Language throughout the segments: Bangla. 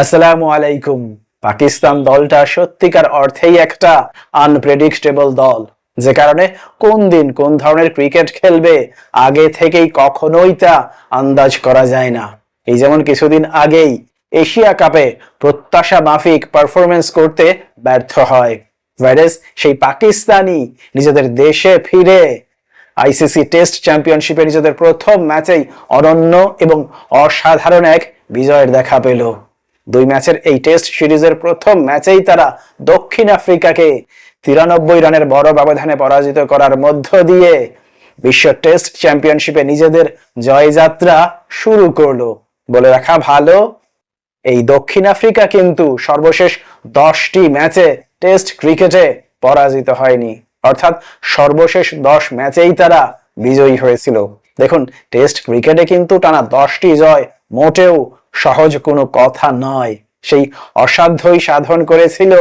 আসসালামু আলাইকুম। পাকিস্তান দলটা সত্যিকার অর্থেই একটা আনপ্রেডিক্টেবল দল। যে কারণে কোন দিন কোন ধরনের ক্রিকেট খেলবে, আগে থেকেই কখনোই তা আন্দাজ করা যায় না। এই যেমন কিছুদিন আগেই এশিয়া কাপে প্রত্যাশা মাফিক পারফরমেন্স করতে ব্যর্থ হয়। ভাইরাস সেই পাকিস্তানি নিজেদের দেশে ফিরে, আইসিসি টেস্ট চ্যাম্পিয়নশিপে নিজেদের প্রথম ম্যাচেই অনন্য এবং অসাধারণ এক বিজয়ের দেখা পেল। দুই ম্যাচের এই টেস্ট সিরিজের প্রথম ম্যাচেই তারা দক্ষিণ আফ্রিকাকে তিরানব্বই রানের বড় ব্যবধানে পরাজিত করার মধ্য দিয়ে বিশ্ব টেস্ট চ্যাম্পিয়নশিপে নিজেদের জয়যাত্রা শুরু করল। বলে রাখা ভালো, এই দক্ষিণ আফ্রিকা কিন্তু সর্বশেষ দশটি ম্যাচে টেস্ট ক্রিকেটে পরাজিত হয়নি। অর্থাৎ সর্বশেষ দশ ম্যাচেই তারা বিজয়ী হয়েছিল। দেখুন, টেস্ট ক্রিকেটে কিন্তু টানা দশটি জয়, মোটেও সহজ কোনো কথা নয়। সেই অসাধ্যই সাধন করেছিল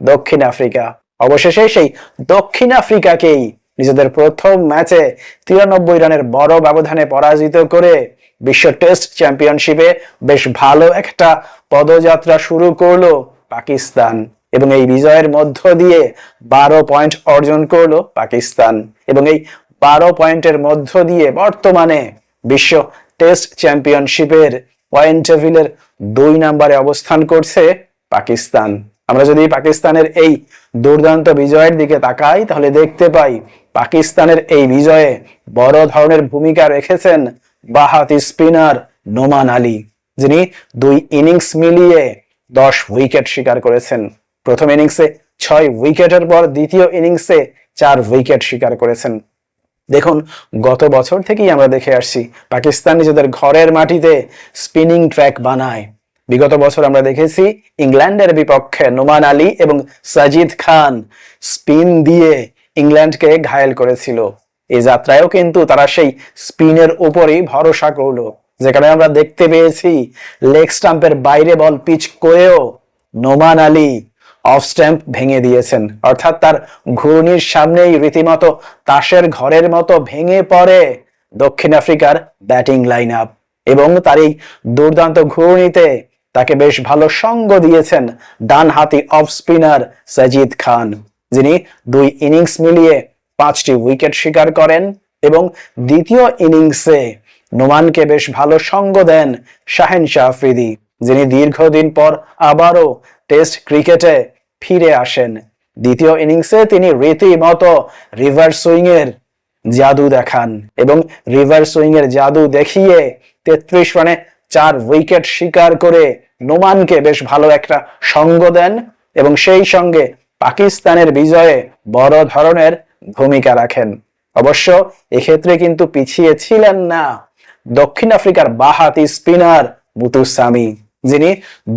দক্ষিণ আফ্রিকা। অবশেষে সেই দক্ষিণ আফ্রিকাকেই নিজেদের প্রথম ম্যাচে তিরানব্বই রানের বড় ব্যবধানে পরাজিত করে বিশ্ব টেস্ট চ্যাম্পিয়নশিপে বেশ ভালো একটা পদযাত্রা শুরু করল পাকিস্তান এবং এই বিজয়ের মধ্য দিয়ে বারো পয়েন্ট অর্জন করল পাকিস্তান এবং এই বারো পয়েন্টের মধ্য দিয়ে বর্তমানে বিশ্ব টেস্ট চ্যাম্পিয়নশিপের পয়েন্ট টেবিলের দুই নম্বরে অবস্থান করছে পাকিস্তান। আমরা যদি পাকিস্তানের এই দুর্দান্ত বিজয়ের দিকে তাকাই, তাহলে দেখতে পাই পাকিস্তানের এই বিজয়ে বড় ধরনের ভূমিকা রেখেছেন বাহাতি স্পিনার নোমান আলী, যিনি দুই ইনিংস মিলিয়ে দশ উইকেট শিকার করেছেন। প্রথম ইনিংসে ছয় উইকেটের পর দ্বিতীয় ইনিংসে চার উইকেট শিকার করেছেন। দেখুন, গত বছর থেকেই আমরা দেখে আসছি, পাকিস্তান নিজেদের ঘরের মাটিতে স্পিনিং ট্র্যাক বানায়। বিগত বছর আমরা দেখেছি, ইংল্যান্ডের বিপক্ষে নোমান আলী এবং সাজিদ খান স্পিন দিয়ে ইংল্যান্ডকে ঘায়েল করেছিল। এই যাত্রায়ও কিন্তু তারা সেই স্পিনের উপরই ভরসা করল। যেখানে আমরা দেখতে পেয়েছি, লেগ স্টাম্পের বাইরে বল পিচ করেও নোমান আলী অফ স্ট্যাম্প ভেঙে দিয়েছেন। অর্থাৎ তার ঘূর্ণির সামনেই রীতিমতো তাসের ঘরের মতো ভেঙে পড়ে দক্ষিণ আফ্রিকার ব্যাটিং লাইন আপ এবং তার এই দুর্দান্ত ঘূর্ণিতে তাকে বেশ ভালো সঙ্গ দিয়েছেন ডান হাতি অফ স্পিনার সাজিদ খান, যিনি দুই ইনিংস মিলিয়ে পাঁচটি উইকেট শিকার করেন এবং দ্বিতীয় ইনিংসে নোমানকে বেশ ভালো সঙ্গ দেন শাহেন শাহ আফ্রিদি। যিনি দীর্ঘদিন পর আবারও টেস্ট ক্রিকেটে ফিরে আসেন। দ্বিতীয় ইনিংসে তিনি রীতিমতো রিভার সুইং এর জাদু দেখান এবং রিভার সুইং এর জাদু দেখিয়ে তেত্রিশ রানে চার উইকেট শিকার করে নোমানকে বেশ ভালো একটা সঙ্গ দেন এবং সেই সঙ্গে পাকিস্তানের বিজয়ে বড় ধরনের ভূমিকা রাখেন। অবশ্য এক্ষেত্রে কিন্তু পিছিয়ে ছিলেন না দক্ষিণ আফ্রিকার বাহাতি স্পিনার মুতুসামি। যিনি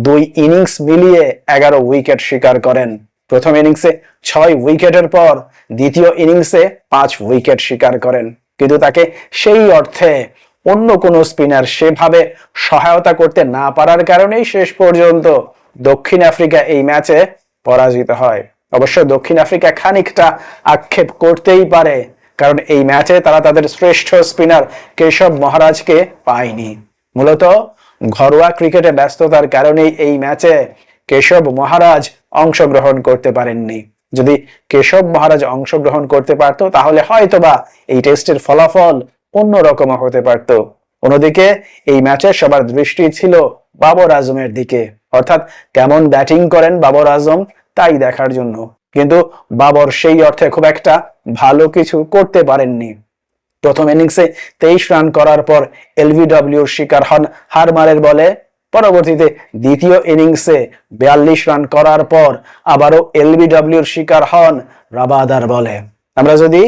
দুই ইনিংস মিলিয়ে এগারো উইকেট শিকার করেন। প্রথম ইনিংসে ছয় উইকেটের পর দ্বিতীয় ইনিংসে পাঁচ উইকেট শিকার করেন। কিন্তু তাকে সেই অর্থে অন্য কোনো স্পিনার সেভাবে সহায়তা করতে না পারার কারণেই শেষ পর্যন্ত দক্ষিণ আফ্রিকা এই ম্যাচে পরাজিত হয়। অবশ্য দক্ষিণ আফ্রিকা খানিকটা আক্ষেপ করতেই পারে, কারণ এই ম্যাচে তারা তাদের শ্রেষ্ঠ স্পিনার কেশব মহারাজকে পায়নি। মূলত ঘরোয়া ক্রিকেটে ব্যস্ততার কারণেই এই ম্যাচে কেশব মহারাজ অংশগ্রহণ করতে পারেননি। যদি কেশব মহারাজ অংশগ্রহণ করতে পারত, তাহলে হয়তোবা এই টেস্টের ফলাফল অন্যরকম হতে পারত। অন্যদিকে এই ম্যাচে সবার দৃষ্টি ছিল বাবর আজমের দিকে। অর্থাৎ কেমন ব্যাটিং করেন বাবর আজম, তাই দেখার জন্য। কিন্তু বাবর সেই অর্থে খুব একটা ভালো কিছু করতে পারেননি। প্রথম ইনিংসে তেইশ রান করার পর এলবিডব্লিউর শিকার হন হারমারের বলে। পরবর্তীতে দ্বিতীয় ইনিংসে বিয়াল্লিশ রান করার পর আবারও এলবিডব্লিউর শিকার হন রাবাদার বলে। আমরা যদি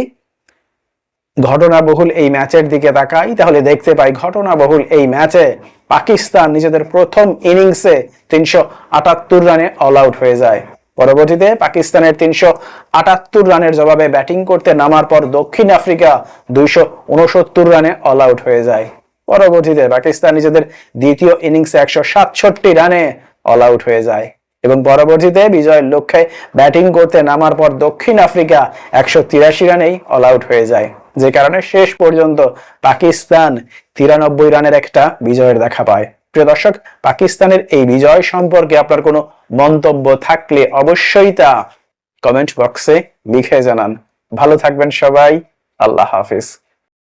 ঘটনাবহুল এই ম্যাচের দিকে তাকাই, তাহলে দেখতে পাই ঘটনাবহুল এই ম্যাচে পাকিস্তান নিজেদের প্রথম ইনিংসে তিনশো আটাত্তর রানে অল আউট হয়ে যায়। পরবর্তীতে পাকিস্তানের তিনশো আটাত্তর রানের জবাবে ব্যাটিং করতে নামার পর দক্ষিণ আফ্রিকা দুইশো উনসত্তর রানে অল আউট হয়ে যায়। পরবর্তীতে পাকিস্তান নিজেদের দ্বিতীয় ইনিংসে একশো সাতষট্টি রানে অল আউট হয়ে যায়। এবং পরবর্তীতে বিজয়ের লক্ষ্যে ব্যাটিং করতে নামার পর দক্ষিণ আফ্রিকা একশো তিরাশি রানেই অল আউট হয়ে যায়। যে কারণে শেষ পর্যন্ত পাকিস্তান তিরানব্বই রানের একটা বিজয়ের দেখা পায়। প্রিয় দর্শক, পাকিস্তানের এই বিজয় সম্পর্কে আপনার কোনো মন্তব্য থাকলে অবশ্যই তা কমেন্ট বক্সে লিখে জানান। ভালো থাকবেন সবাই, আল্লাহ হাফিজ।